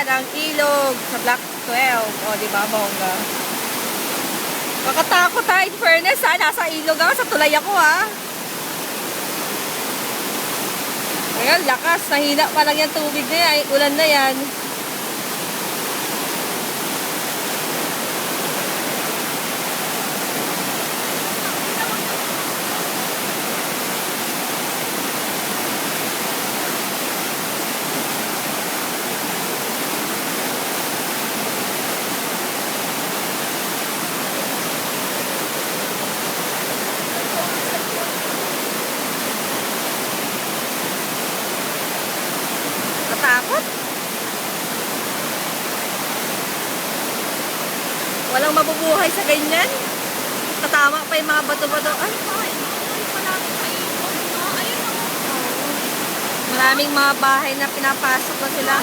Ayan, ang ilog sa Block 12. O, di ba, bongga? Makatakot ha, in fairness ha. Nasa ilog ako, sa tulay ako ha. Ayan, lakas. Nahina pa lang yung tubig na yan. Ulan na yan. Natakot. Walang mabubuhay sa ganyan. Tatama pa yung mga bato-bato. Ay, maraming mga bahay na pinapasok na sila.